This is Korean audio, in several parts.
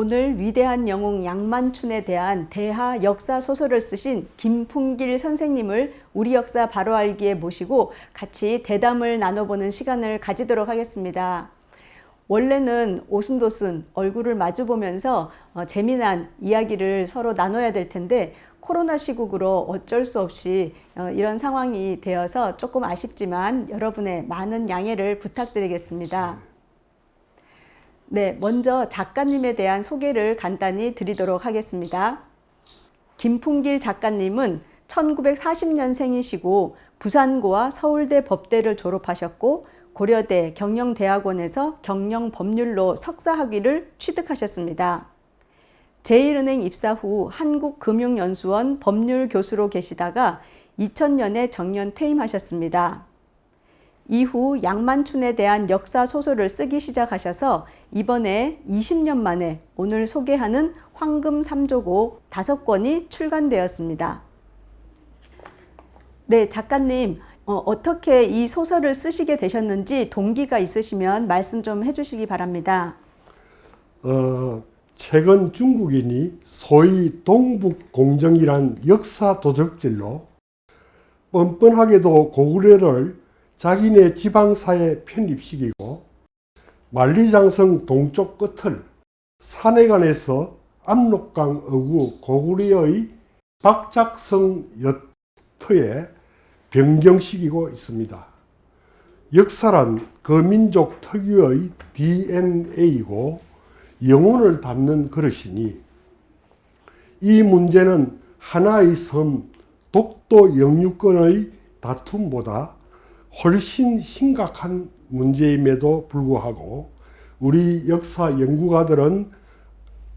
오늘 위대한 영웅 양만춘에 대한 대하 역사 소설을 쓰신 김풍길 선생님을 우리 역사 바로 알기에 모시고 같이 대담을 나눠보는 시간을 가지도록 하겠습니다. 원래는 오순도순 얼굴을 마주보면서 어, 재미난 이야기를 서로 나눠야 될 텐데 코로나 시국으로 어쩔 수 없이 어, 이런 상황이 되어서 조금 아쉽지만 여러분의 많은 양해를 부탁드리겠습니다. 네, 먼저 작가님에 대한 소개를 간단히 드리도록 하겠습니다. 김풍길 작가님은 1940년생이시고 부산고와 서울대 법대를 졸업하셨고 고려대 경영대학원에서 경영법률로 석사학위를 취득하셨습니다. 제1은행 입사 후 한국금융연수원 법률교수로 계시다가 2000년에 정년 퇴임하셨습니다. 이후 양만춘에 대한 역사 소설을 쓰기 시작하셔서 이번에 20년 만에 오늘 소개하는 황금 삼조고 다섯 권이 출간되었습니다. 네, 작가님, 어, 떻게이 소설을 쓰시게 되셨는지 동기가 있으시면 말씀 좀 해주시기 바랍니다. 어, 최근 중국인이 소위 동북 공정이란 역사 도적질로 뻔뻔하게도 고구려를 자기네 지방사에 편입시키고 만리장성 동쪽 끝을 산해관에서 압록강 어구 고구려의 박작성 여터에 변경시키고 있습니다. 역사란 그 민족 특유의 DNA이고 영혼을 담는 그릇이니 이 문제는 하나의 섬 독도 영유권의 다툼보다 훨씬 심각한 문제임에도 불구하고 우리 역사 연구가들은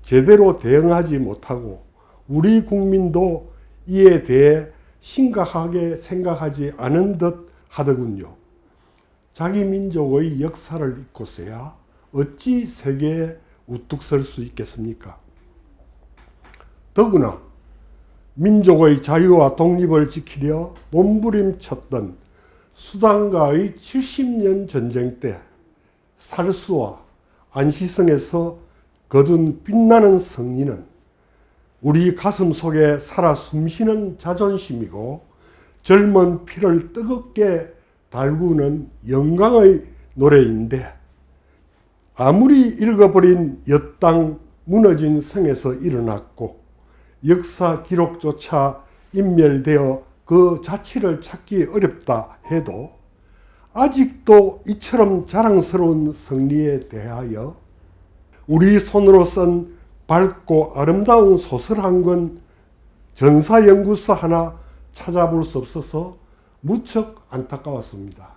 제대로 대응하지 못하고 우리 국민도 이에 대해 심각하게 생각하지 않은 듯 하더군요. 자기 민족의 역사를 잊고서야 어찌 세계에 우뚝 설 수 있겠습니까? 더구나 민족의 자유와 독립을 지키려 몸부림쳤던 수단과의 70년 전쟁 때 살수와 안시성에서 거둔 빛나는 승리는 우리 가슴 속에 살아 숨쉬는 자존심이고 젊은 피를 뜨겁게 달구는 영광의 노래인데 아무리 읽어버린 엿당 무너진 성에서 일어났고 역사 기록조차 인멸되어 그 자취를 찾기 어렵다 해도 아직도 이처럼 자랑스러운 승리에 대하여 우리 손으로 쓴 밝고 아름다운 소설 한 권 전사연구서 하나 찾아볼 수 없어서 무척 안타까웠습니다.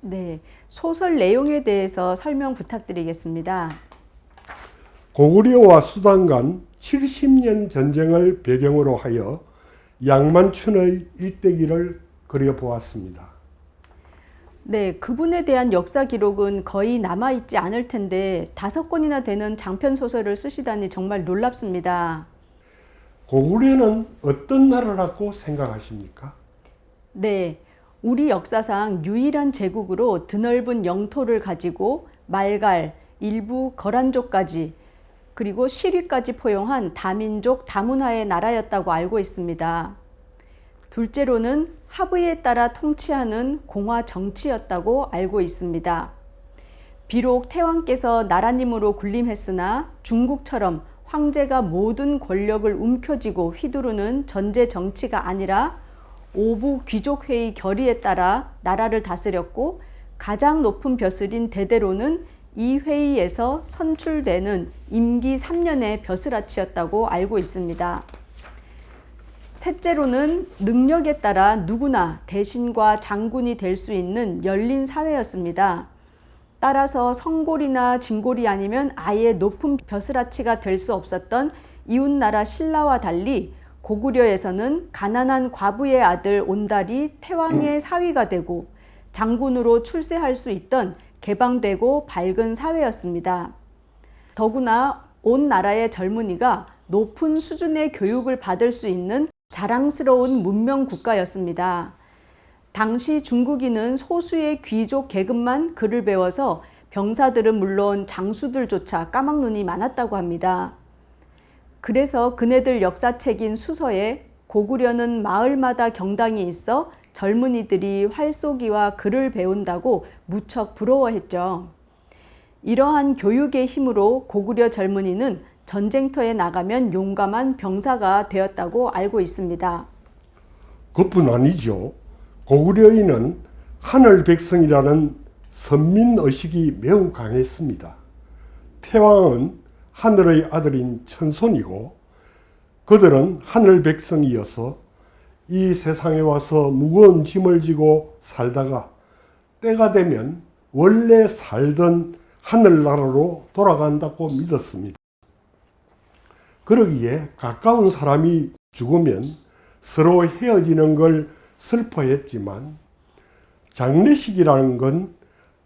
네, 소설 내용에 대해서 설명 부탁드리겠습니다. 고구려와 수단 간 70년 전쟁을 배경으로 하여 양만춘의 일대기를 그려보았습니다. 네, 그분에 대한 역사 기록은 거의 남아있지 않을 텐데 다섯 권이나 되는 장편 소설을 쓰시다니 정말 놀랍습니다. 고구려는 어떤 나라라고 생각하십니까? 네, 우리 역사상 유일한 제국으로 드넓은 영토를 가지고 말갈, 일부 거란족까지 그리고 시리까지 포용한 다민족 다문화의 나라였다고 알고 있습니다. 둘째로는 하부에 따라 통치하는 공화 정치였다고 알고 있습니다. 비록 태왕께서 나라님으로 군림했으나 중국처럼 황제가 모든 권력을 움켜쥐고 휘두르는 전제 정치가 아니라 오부 귀족회의 결의에 따라 나라를 다스렸고 가장 높은 벼슬인 대대로는 이 회의에서 선출되는 임기 3년의 벼슬아치였다고 알고 있습니다. 셋째로는 능력에 따라 누구나 대신과 장군이 될 수 있는 열린 사회였습니다. 따라서 성골이나 진골이 아니면 아예 높은 벼슬아치가 될 수 없었던 이웃나라 신라와 달리 고구려에서는 가난한 과부의 아들 온달이 태왕의 사위가 되고 장군으로 출세할 수 있던 개방되고 밝은 사회였습니다. 더구나 온 나라의 젊은이가 높은 수준의 교육을 받을 수 있는 자랑스러운 문명 국가였습니다. 당시 중국인은 소수의 귀족 계급만 글을 배워서 병사들은 물론 장수들조차 까막눈이 많았다고 합니다. 그래서 그네들 역사책인 수서에 고구려는 마을마다 경당이 있어 젊은이들이 활쏘기와 글을 배운다고 무척 부러워했죠. 이러한 교육의 힘으로 고구려 젊은이는 전쟁터에 나가면 용감한 병사가 되었다고 알고 있습니다. 그뿐 아니죠. 고구려인은 하늘 백성이라는 선민 의식이 매우 강했습니다. 태왕은 하늘의 아들인 천손이고 그들은 하늘 백성이어서 이 세상에 와서 무거운 짐을 지고 살다가 때가 되면 원래 살던 하늘나라로 돌아간다고 믿었습니다. 그러기에 가까운 사람이 죽으면 서로 헤어지는 걸 슬퍼했지만 장례식이라는 건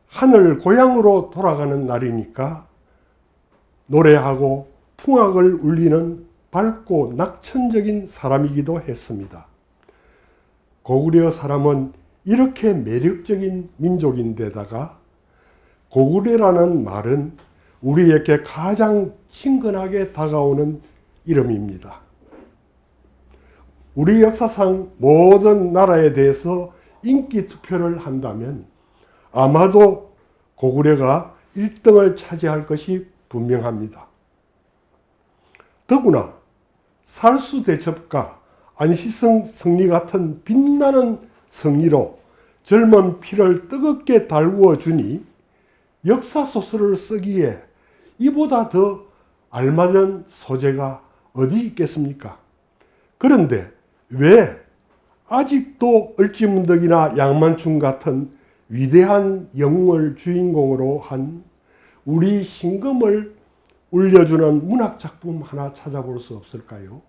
하늘 고향으로 돌아가는 날이니까 노래하고 풍악을 울리는 밝고 낙천적인 사람이기도 했습니다. 고구려 사람은 이렇게 매력적인 민족인데다가 고구려라는 말은 우리에게 가장 친근하게 다가오는 이름입니다. 우리 역사상 모든 나라에 대해서 인기 투표를 한다면 아마도 고구려가 1등을 차지할 것이 분명합니다. 더구나 살수 대첩과 안시성 성리 같은 빛나는 성리로 젊은 피를 뜨겁게 달구어 주니 역사 소설을 쓰기에 이보다 더 알맞은 소재가 어디 있겠습니까? 그런데 왜 아직도 을지문덕이나 양만춘 같은 위대한 영웅을 주인공으로 한 우리 신금을 울려주는 문학 작품 하나 찾아볼 수 없을까요?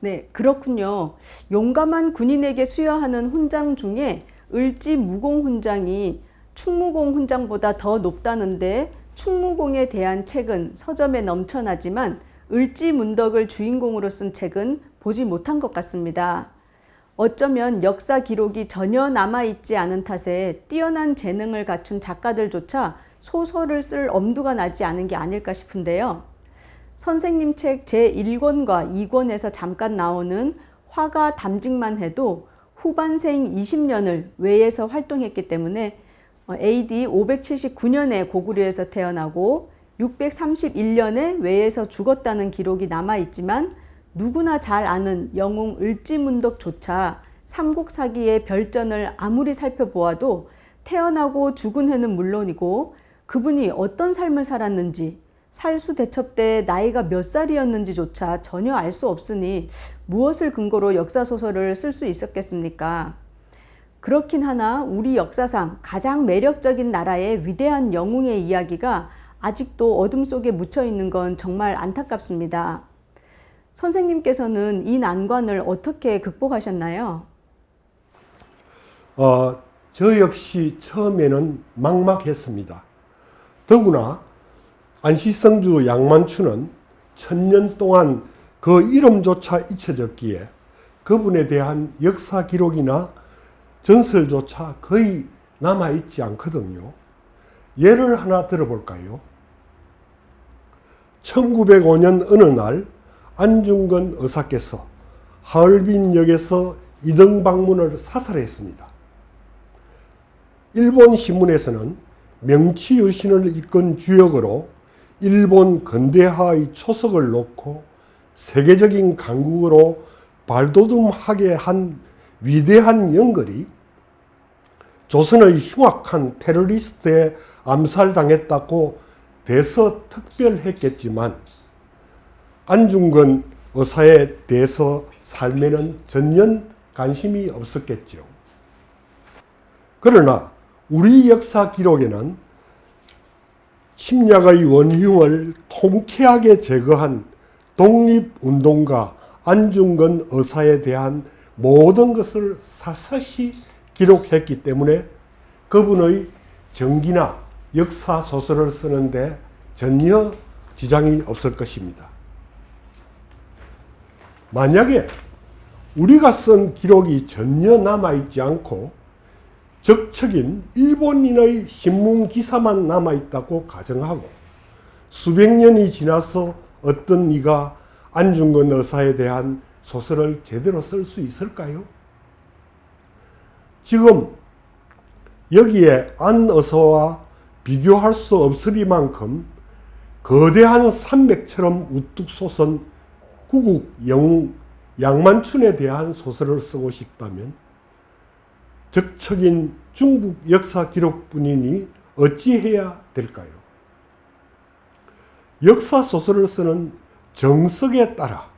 네, 그렇군요. 용감한 군인에게 수여하는 훈장 중에 을지 무공 훈장이 충무공 훈장보다 더 높다는데 충무공에 대한 책은 서점에 넘쳐나지만 을지 문덕을 주인공으로 쓴 책은 보지 못한 것 같습니다. 어쩌면 역사 기록이 전혀 남아있지 않은 탓에 뛰어난 재능을 갖춘 작가들조차 소설을 쓸 엄두가 나지 않은 게 아닐까 싶은데요. 선생님 책 제1권과 2권에서 잠깐 나오는 화가 담직만 해도 후반생 20년을 외에서 활동했기 때문에 어, AD 579년에 고구려에서 태어나고 631년에 외에서 죽었다는 기록이 남아있지만 누구나 잘 아는 영웅 을지문덕조차 삼국사기의 별전을 아무리 살펴보아도 태어나고 죽은 해는 물론이고 그분이 어떤 삶을 살았는지 살수 대첩 때 나이가 몇 살이었는지조차 전혀 알 수 없으니 무엇을 근거로 역사 소설을 쓸 수 있었겠습니까? 그렇긴 하나 우리 역사상 가장 매력적인 나라의 위대한 영웅의 이야기가 아직도 어둠 속에 묻혀 있는 건 정말 안타깝습니다. 선생님께서는 이 난관을 어떻게 극복하셨나요? 어, 저 역시 처음에는 막막했습니다. 더구나 안시성주 양만추는 천년 동안 그 이름조차 잊혀졌기에 그분에 대한 역사 기록이나 전설조차 거의 남아있지 않거든요. 예를 하나 들어볼까요? 1905년 어느 날 안중근 의사께서 하얼빈역에서 이등 방문을 사살했습니다. 일본 신문에서는 명치 유신을 이끈 주역으로 일본 근대화의 초석을 놓고 세계적인 강국으로 발돋움하게 한 위대한 연결이 조선의 흉악한 테러리스트에 암살당했다고 대서특별했겠지만 안중근 의사에 대해서 삶에는 전혀 관심이 없었겠죠. 그러나 우리 역사 기록에는 침략의 원흉을 통쾌하게 제거한 독립운동가 안중근 의사에 대한 모든 것을 사사시 기록했기 때문에 그분의 정기나 역사 소설을 쓰는데 전혀 지장이 없을 것입니다. 만약에 우리가 쓴 기록이 전혀 남아있지 않고 적척인 일본인의 신문 기사만 남아 있다고 가정하고 수백 년이 지나서 어떤 이가 안중근 의사에 대한 소설을 제대로 쓸 수 있을까요? 지금 여기에 안 의사와 비교할 수 없으리만큼 거대한 산맥처럼 우뚝 솟은 구국 영웅 양만춘에 대한 소설을 쓰고 싶다면 적척인 중국 역사 기록뿐이니 어찌해야 될까요? 역사 소설을 쓰는 정석에 따라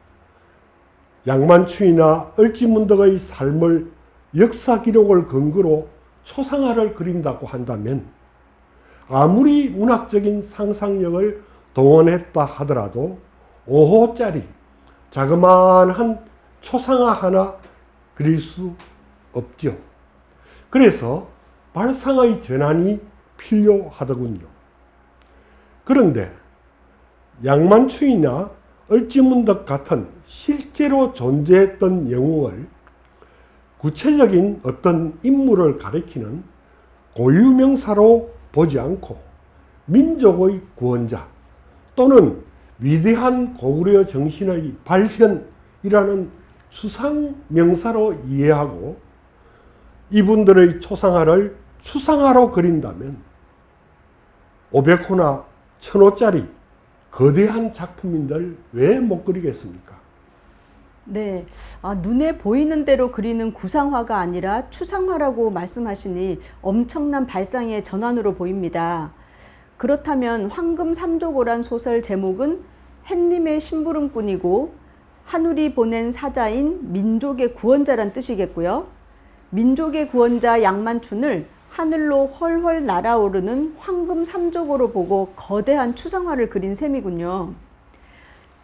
양만춘이나 을지문덕의 삶을 역사 기록을 근거로 초상화를 그린다고 한다면 아무리 문학적인 상상력을 동원했다 하더라도 5호짜리 자그마한 초상화 하나 그릴 수 없죠. 그래서 발상의 전환이 필요하더군요. 그런데 양만추이나 을지문덕 같은 실제로 존재했던 영웅을 구체적인 어떤 인물을 가리키는 고유명사로 보지 않고 민족의 구원자 또는 위대한 고구려 정신의 발현이라는 추상 명사로 이해하고 이분들의 초상화를 추상화로 그린다면 500호나 1000호짜리 거대한 작품인들 왜 못 그리겠습니까? 네, 아, 눈에 보이는 대로 그리는 구상화가 아니라 추상화라고 말씀하시니 엄청난 발상의 전환으로 보입니다. 그렇다면 황금 삼조고란 소설 제목은 햇님의 심부름꾼이고 하늘이 보낸 사자인 민족의 구원자란 뜻이겠고요. 민족의 구원자 양만춘을 하늘로 훨훨 날아오르는 황금 삼조고로 보고 거대한 추상화를 그린 셈이군요.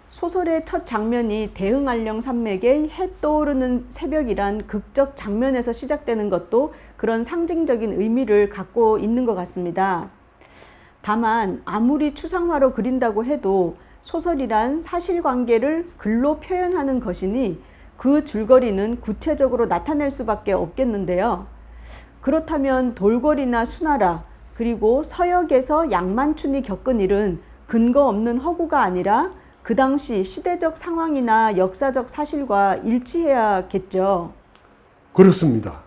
소설의 첫 장면이 대흥안령 산맥에 해 떠오르는 새벽이란 극적 장면에서 시작되는 것도 그런 상징적인 의미를 갖고 있는 것 같습니다. 다만 아무리 추상화로 그린다고 해도 소설이란 사실관계를 글로 표현하는 것이니 그 줄거리는 구체적으로 나타낼 수밖에 없겠는데요. 그렇다면 돌궐이나 수나라 그리고 서역에서 양만춘이 겪은 일은 근거 없는 허구가 아니라 그 당시 시대적 상황이나 역사적 사실과 일치해야겠죠. 그렇습니다.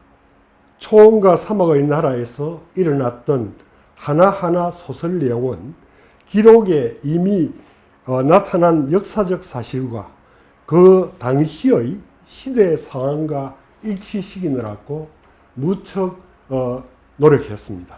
초원과 사막의 나라에서 일어났던 하나하나 소설 내용은 기록에 이미 어, 나타난 역사적 사실과 그 당시의 시대 상황과 일치시키느라고 무척 어, 노력했습니다.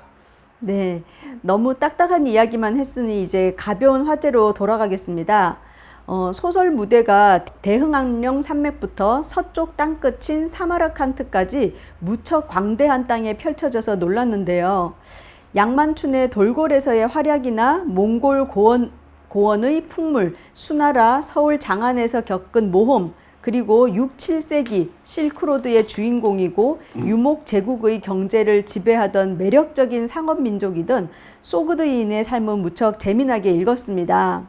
네, 너무 딱딱한 이야기만 했으니 이제 가벼운 화제로 돌아가겠습니다. 어, 소설 무대가 대흥안령 산맥부터 서쪽 땅끝인 사마르칸트까지 무척 광대한 땅에 펼쳐져서 놀랐는데요. 양만춘의 돌궐에서의 활약이나 몽골 고원, 고원의 풍물, 수나라, 서울 장안에서 겪은 모험, 그리고 6, 7세기 실크로드의 주인공이고 유목 제국의 경제를 지배하던 매력적인 상업 민족이던 소그드인의 삶은 무척 재미나게 읽었습니다.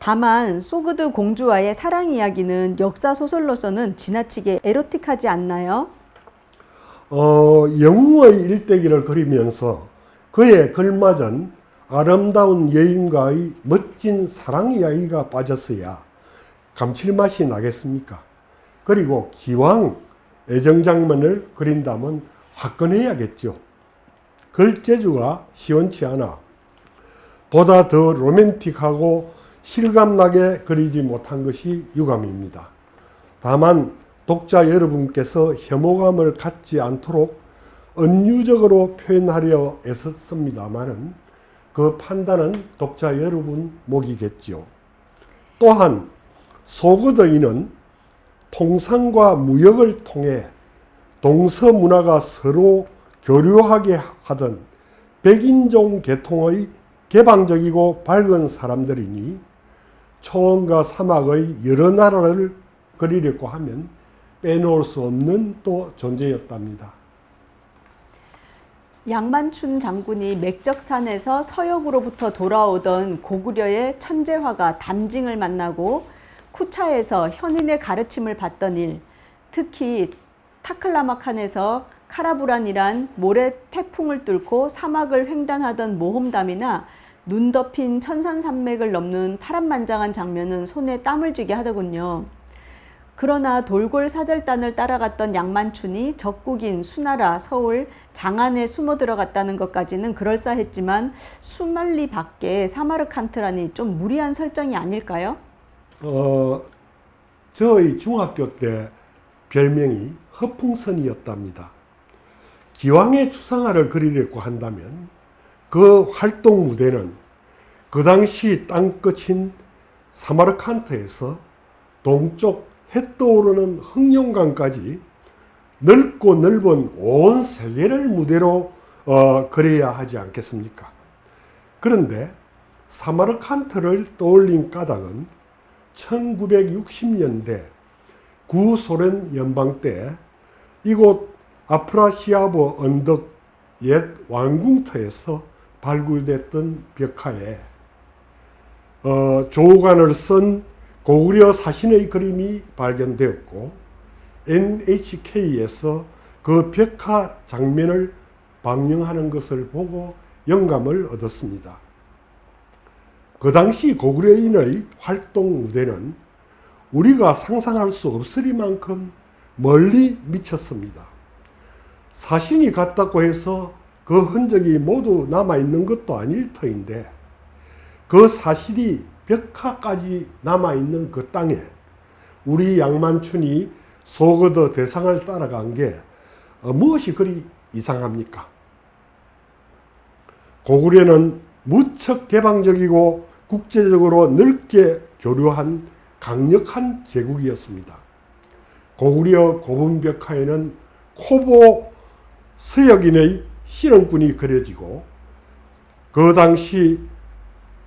다만 소그드 공주와의 사랑 이야기는 역사 소설로서는 지나치게 에로틱하지 않나요? 어, 영웅의 일대기를 그리면서 그에 걸맞은 아름다운 여인과의 멋진 사랑 이야기가 빠졌어야 감칠맛이 나겠습니까? 그리고 기왕 애정 장면을 그린다면 화끈해야겠죠. 글재주가 시원치 않아 보다 더 로맨틱하고 실감나게 그리지 못한 것이 유감입니다. 다만 독자 여러분께서 혐오감을 갖지 않도록 은유적으로 표현하려 애썼습니다만은 그 판단은 독자 여러분 몫이겠지요. 또한 소거더인은 통상과 무역을 통해 동서 문화가 서로 교류하게 하던 백인종 계통의 개방적이고 밝은 사람들이니 초원과 사막의 여러 나라를 그리려고 하면 빼놓을 수 없는 또 존재였답니다. 양만춘 장군이 맥적산에서 서역으로부터 돌아오던 고구려의 천재화가 담징을 만나고 쿠차에서 현인의 가르침을 받던 일, 특히 타클라마칸에서 카라브란이란 모래 태풍을 뚫고 사막을 횡단하던 모험담이나 눈 덮인 천산산맥을 넘는 파란만장한 장면은 손에 땀을 쥐게 하더군요. 그러나 돌골 사절단을 따라갔던 양만춘이 적국인 수나라, 서울, 장안에 숨어 들어갔다는 것까지는 그럴싸했지만 수말리 밖에 사마르칸트라니 좀 무리한 설정이 아닐까요? 어, 저희 중학교 때 별명이 허풍선이었답니다. 기왕의 추상화를 그리려고 한다면 그 활동 무대는 그 당시 땅끝인 사마르칸트에서 동쪽 해 떠오르는 흑룡강까지 넓고 넓은 온 세계를 무대로 어, 그려야 하지 않겠습니까? 그런데 사마르칸트를 떠올린 까닭은 1960년대 구소련 연방 때 이곳 아프라시아브 언덕 옛 왕궁터에서 발굴됐던 벽화에 어, 조관을 쓴 고구려 사신의 그림이 발견되었고 NHK에서 그 벽화 장면을 방영하는 것을 보고 영감을 얻었습니다. 그 당시 고구려인의 활동 무대는 우리가 상상할 수 없으리만큼 멀리 미쳤습니다. 사신이 갔다고 해서 그 흔적이 모두 남아 있는 것도 아닐 터인데 그 사실이 벽화까지 남아 있는 그 땅에 우리 양만춘이 소거더 대상을 따라간 게 어, 무엇이 그리 이상합니까? 고구려는 무척 개방적이고 국제적으로 넓게 교류한 강력한 제국이었습니다. 고구려 고분벽화에는 코보 서역인의 실험꾼이 그려지고 그 당시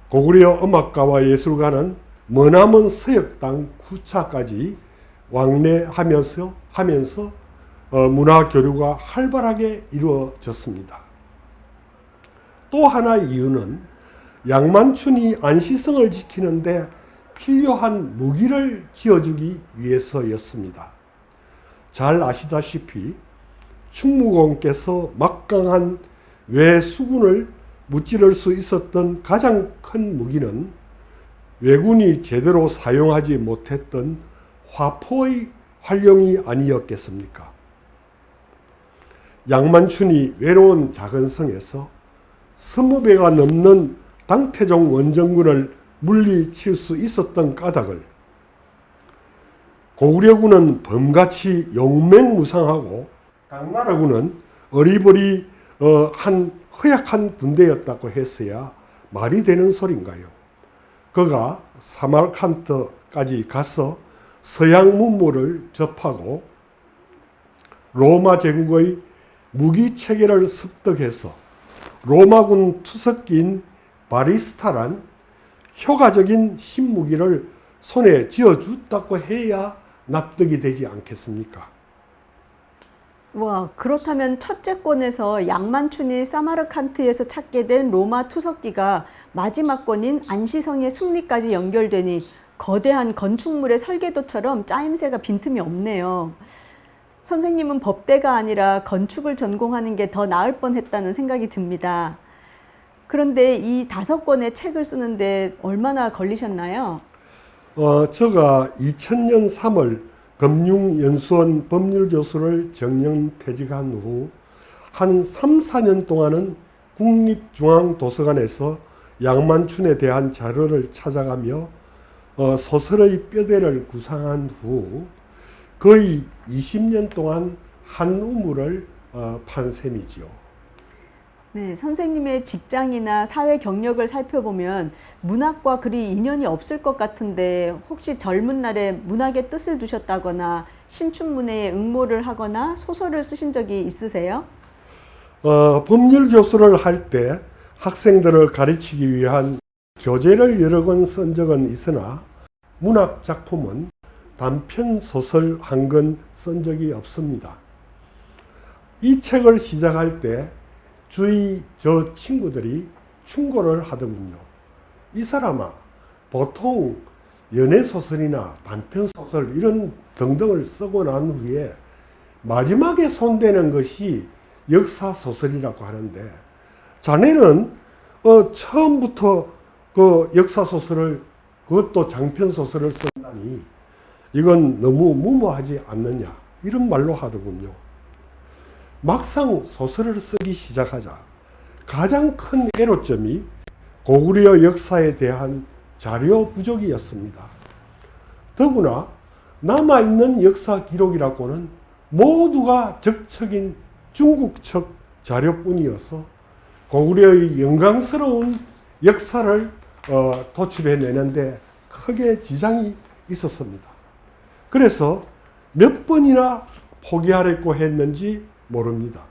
고구려 음악가와 예술가는 머나먼 서역당 구차까지 왕래하면서 하면서 어, 문화 교류가 활발하게 이루어졌습니다. 또 하나 이유는 양만춘이 안시성을 지키는데 필요한 무기를 지어주기 위해서였습니다. 잘 아시다시피 충무공께서 막강한 외수군을 무찌를 수 있었던 가장 큰 무기는 왜군이 제대로 사용하지 못했던 화포의 활용이 아니었겠습니까? 양만춘이 외로운 작은 성에서 스무 배가 넘는 당태종 원정군을 물리칠 수 있었던 까닭을 고구려군은 범같이 용맹무상하고 당나라군은 어리버리 어, 한 허약한 군대였다고 했어야 말이 되는 소린가요? 그가 사마르칸트까지 가서 서양 문물을 접하고 로마 제국의 무기 체계를 습득해서 로마군 투석기인 바리스타란 효과적인 신무기를 손에 쥐어줬다고 해야 납득이 되지 않겠습니까? 와, 그렇다면 첫째 권에서 양만춘이 사마르칸트에서 찾게 된 로마 투석기가 마지막 권인 안시성의 승리까지 연결되니 거대한 건축물의 설계도처럼 짜임새가 빈틈이 없네요. 선생님은 법대가 아니라 건축을 전공하는 게 더 나을 뻔 했다는 생각이 듭니다. 그런데 이 다섯 권의 책을 쓰는데 얼마나 걸리셨나요? 어, 제가 2000년 3월 금융연수원 법률교수를 정년 퇴직한 후 한 3, 4년 동안은 국립중앙도서관에서 양만춘에 대한 자료를 찾아가며 어, 소설의 뼈대를 구상한 후 거의 20년 동안 한 우물을 어, 판 셈이지요. 네, 선생님의 직장이나 사회 경력을 살펴보면 문학과 그리 인연이 없을 것 같은데 혹시 젊은 날에 문학의 뜻을 두셨다거나 신춘문예에 응모를 하거나 소설을 쓰신 적이 있으세요? 어, 법률 교수를 할 때 학생들을 가르치기 위한 교재를 여러 권 쓴 적은 있으나 문학 작품은 단편 소설 한 권 쓴 적이 없습니다. 이 책을 시작할 때 주위 저 친구들이 충고를 하더군요. 이 사람아, 보통 연애 소설이나 단편 소설 이런 등등을 쓰고 난 후에 마지막에 손대는 것이 역사 소설이라고 하는데 자네는 어, 처음부터 그 역사 소설을 그것도 장편 소설을 쓴다니 이건 너무 무모하지 않느냐 이런 말로 하더군요. 막상 소설을 쓰기 시작하자 가장 큰 애로점이 고구려 역사에 대한 자료 부족이었습니다. 더구나 남아있는 역사 기록이라고는 모두가 적척인 중국척 자료뿐이어서 고구려의 영광스러운 역사를 어, 도출해내는데 크게 지장이 있었습니다. 그래서 몇 번이나 포기하려고 했는지 모릅니다.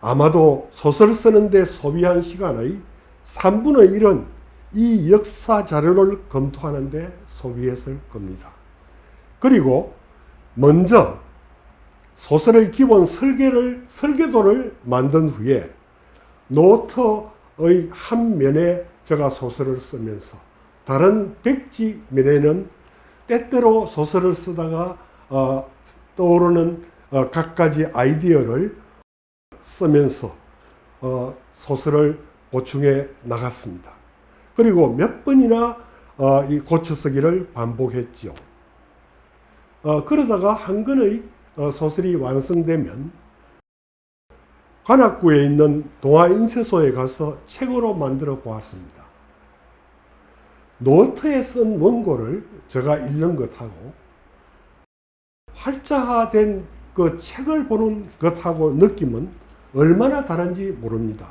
아마도 소설 쓰는데 소비한 시간의 3분의 1은 이 역사 자료를 검토하는데 소비했을 겁니다. 그리고 먼저 소설의 기본 설계를 설계도를 만든 후에 노트의 한 면에 제가 소설을 쓰면서 다른 백지 면에는 때때로 소설을 쓰다가 어, 떠오르는 어, 각가지 아이디어를 쓰면서 어, 소설을 보충해 나갔습니다. 그리고 몇 번이나 어, 이 고쳐 쓰기를 반복했죠. 어, 그러다가 한 권의 어, 소설이 완성되면 관악구에 있는 동아인쇄소에 가서 책으로 만들어 보았습니다. 노트에 쓴 원고를 제가 읽는 것하고 활자화된 그 책을 보는 것하고 느낌은 얼마나 다른지 모릅니다.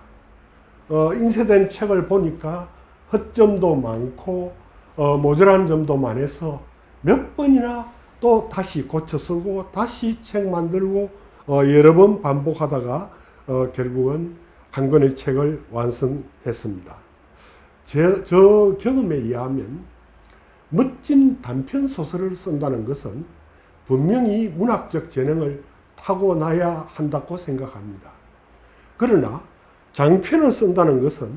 어, 인쇄된 책을 보니까 허점도 많고 어, 모자란 점도 많아서 몇 번이나 또 다시 고쳐 쓰고 다시 책 만들고 어, 여러 번 반복하다가 어, 결국은 한 권의 책을 완성했습니다. 제, 저 경험에 의하면 멋진 단편 소설을 쓴다는 것은 분명히 문학적 재능을 타고나야 한다고 생각합니다. 그러나 장편을 쓴다는 것은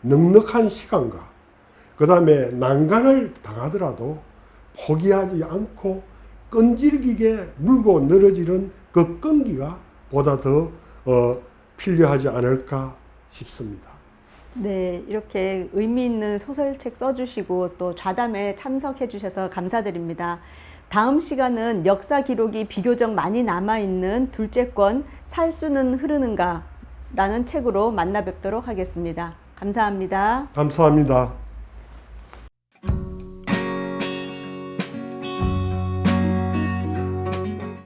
넉넉한 시간과 그 다음에 난간을 당하더라도 포기하지 않고 끈질기게 물고 늘어지는 그 끈기가 보다 더 어, 필요하지 않을까 싶습니다. 네, 이렇게 의미 있는 소설책 써주시고 또 좌담에 참석해 주셔서 감사드립니다. 다음 시간은 역사 기록이 비교적 많이 남아있는 둘째 권 살수는 흐르는가 라는 책으로 만나 뵙도록 하겠습니다. 감사합니다. 감사합니다.